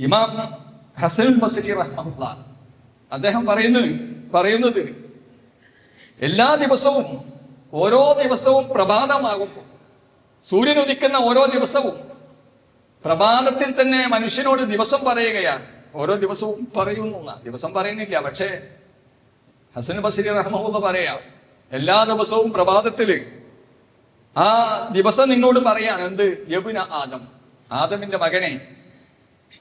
ഇമാം ഹസൻ ബസരി റഹ്മുള്ള അദ്ദേഹം പറയുന്നത് പറയുന്നത് എല്ലാ ദിവസവും ഓരോ ദിവസവും പ്രഭാതമാകുമ്പോൾ സൂര്യൻ ഉദിക്കുന്ന ഓരോ ദിവസവും പ്രഭാതത്തിൽ തന്നെ മനുഷ്യനോട് ദിവസം പറയുകയാണ്. ഓരോ ദിവസവും പറയുന്നു ദിവസം പറയുന്നില്ല പക്ഷേ ഹസൻ ബസരി റഹ്മുള്ള പറയാം എല്ലാ ദിവസവും പ്രഭാതത്തിൽ ആ ദിവസം നിന്നോട് പറയാണ് എന്ത്? യബുന ആദം. ആദമിന്റെ മകനെ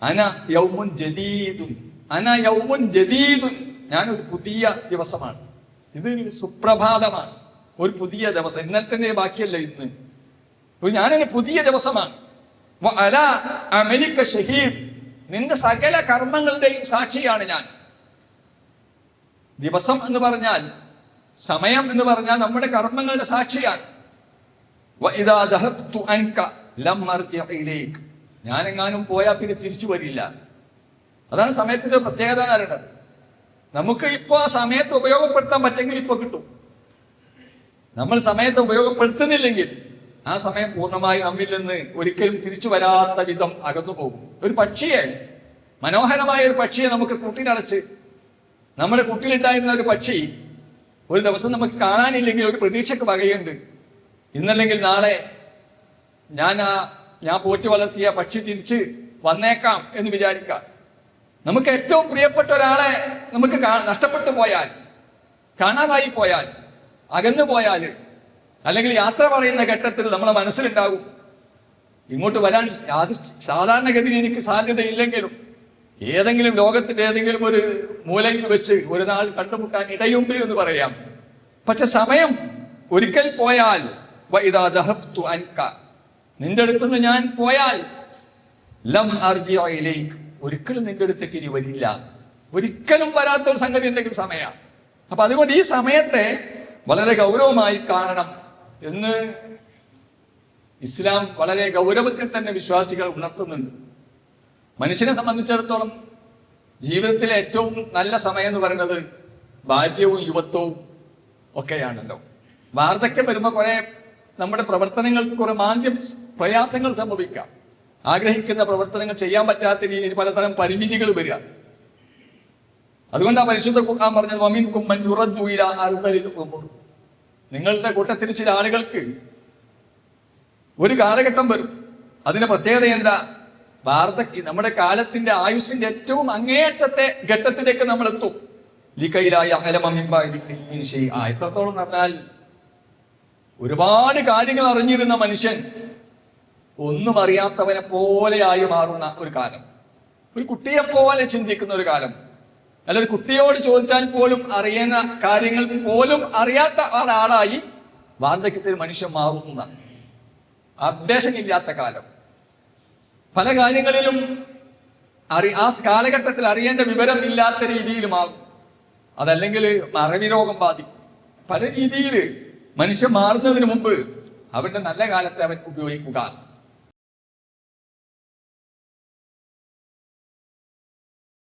അന യൗമുൻ ജദീദുൻ. അന യൗമുൻ ജദീദുൻ. ഞാനൊരു പുതിയ ദിവസമാണ്. ഇത് സുപ്രഭാതമാണ്. ഒരു പുതിയ ദിവസം. ഇന്നലെ തന്നെ ബാക്കിയല്ല ഇന്ന്. ഞാനൊരു പുതിയ ദിവസമാണ്. ഷഹീദ്. നിന്റെ സകല കർമ്മങ്ങളുടെയും സാക്ഷിയാണ് ഞാൻ. ദിവസം എന്ന് പറഞ്ഞാൽ സമയം എന്ന് പറഞ്ഞാൽ നമ്മുടെ കർമ്മങ്ങളുടെ സാക്ഷിയാണ്. ഞാനെങ്ങാനും പോയാൽ പിന്നെ തിരിച്ചു വരില്ല. അതാണ് സമയത്തിന്റെ പ്രത്യേകത എന്ന് പറയുന്നത്. നമുക്ക് ഇപ്പൊ ആ സമയത്ത് ഉപയോഗപ്പെടുത്താൻ പറ്റെങ്കിൽ ഇപ്പൊ കിട്ടും. നമ്മൾ സമയത്ത് ഉപയോഗപ്പെടുത്തുന്നില്ലെങ്കിൽ ആ സമയം പൂർണമായി നമ്മിൽ നിന്ന് ഒരിക്കലും തിരിച്ചു വരാത്ത വിധം അകന്നു പോകും. ഒരു പക്ഷിയെ മനോഹരമായ ഒരു പക്ഷിയെ നമുക്ക് കൂട്ടിനടച്ച് നമ്മുടെ കുട്ടിയിലുണ്ടായിരുന്ന ഒരു പക്ഷി ഒരു ദിവസം നമുക്ക് കാണാനില്ലെങ്കിൽ ഒരു പ്രതീക്ഷയ്ക്ക് വകയുണ്ട്. ഇന്നല്ലെങ്കിൽ നാളെ ഞാൻ ആ ഞാൻ പോറ്റി വളർത്തിയ പക്ഷി തിരിച്ച് വന്നേക്കാം എന്ന് വിചാരിക്കാം നമുക്ക് ഏറ്റവും പ്രിയപ്പെട്ട ഒരാളെ നമുക്ക് നഷ്ടപ്പെട്ടു പോയാൽ കാണാതായി പോയാൽ അകന്നു പോയാൽ അല്ലെങ്കിൽ യാത്ര പറയുന്ന ഘട്ടത്തിൽ നമ്മളെ മനസ്സിലുണ്ടാകും. ഇങ്ങോട്ട് വരാൻ സാധാരണഗതിയിൽ എനിക്ക് സാധ്യതയില്ലെങ്കിലും ഏതെങ്കിലും ലോകത്തിന്റെ ഏതെങ്കിലും ഒരു മൂലയിൽ വെച്ച് ഒരു നാൾ കണ്ടുമുട്ടാൻ ഇടയുണ്ട് എന്ന് പറയാം. പക്ഷെ സമയം ഒരിക്കൽ പോയാൽ ദഹബ്തു നിന്റെ അടുത്ത് നിന്ന് ഞാൻ പോയാൽ ലം അർജിയിലേക്ക് ഒരിക്കലും നിന്റെ അടുത്തേക്ക് ഇനി വരില്ല. ഒരിക്കലും വരാത്ത ഒരു സംഗതി ഉണ്ടെങ്കിൽ സമയ. അപ്പൊ അതുകൊണ്ട് ഈ സമയത്തെ വളരെ ഗൗരവമായി കാണണം എന്ന് ഇസ്ലാം വളരെ ഗൗരവത്തിൽ തന്നെ വിശ്വാസികൾ ഉണർത്തുന്നുണ്ട്. മനുഷ്യനെ സംബന്ധിച്ചിടത്തോളം ജീവിതത്തിലെ ഏറ്റവും നല്ല സമയം എന്ന് പറയുന്നത് ബാല്യവും യുവത്വവും ഒക്കെയാണല്ലോ. വാർദ്ധക്യം വരുമ്പോൾ കുറെ നമ്മുടെ പ്രവർത്തനങ്ങൾക്ക് കുറെ മാന്ദ്യം പ്രയാസങ്ങൾ സംഭവിക്കാം. ആഗ്രഹിക്കുന്ന പ്രവർത്തനങ്ങൾ ചെയ്യാൻ പറ്റാത്ത രീതിയിൽ പലതരം പരിമിതികൾ വരിക. അതുകൊണ്ടാണ് പരിശുദ്ധ ഖുർആൻ പറഞ്ഞത് വമിൻ കുമ്മൻ യുറദ്ദു ഇലാ അർദലിൽ ഉമർ. നിങ്ങളുടെ കൂട്ടത്തിൽ ചില ആളുകൾക്ക് ഒരു കാലഘട്ടം വരും. അതിന്റെ പ്രത്യേകത എന്താ? വാർദ്ധക്യ നമ്മുടെ കാലത്തിന്റെ ആയുസിന്റെ ഏറ്റവും അങ്ങേയറ്റത്തെ ഘട്ടത്തിലേക്ക് നമ്മൾ എത്തും ലിക്കയിലായ ആ എത്രത്തോളം പറഞ്ഞാൽ ഒരുപാട് കാര്യങ്ങൾ അറിഞ്ഞിരുന്ന മനുഷ്യൻ ഒന്നും അറിയാത്തവനെ പോലെയായി മാറുന്ന ഒരു കാലം. ഒരു കുട്ടിയെ പോലെ ചിന്തിക്കുന്ന ഒരു കാലം. അല്ല ഒരു കുട്ടിയോട് ചോദിച്ചാൽ പോലും അറിയുന്ന കാര്യങ്ങൾ പോലും അറിയാത്ത ഒരാളായി വാർദ്ധക്യത്തിൽ മനുഷ്യൻ മാറുന്ന അപ്ഡേഷൻ ഇല്ലാത്ത കാലം. പല കാര്യങ്ങളിലും അറി ആ കാലഘട്ടത്തിൽ അറിയേണ്ട വിവരം ഇല്ലാത്ത രീതിയിലുമാകും അതല്ലെങ്കിൽ മറവി രോഗം ബാധിക്കും. പല രീതിയിൽ മനുഷ്യൻ മാറുന്നതിന് മുമ്പ് അവന്റെ നല്ല കാലത്തെ അവൻ ഉപയോഗിക്കുക.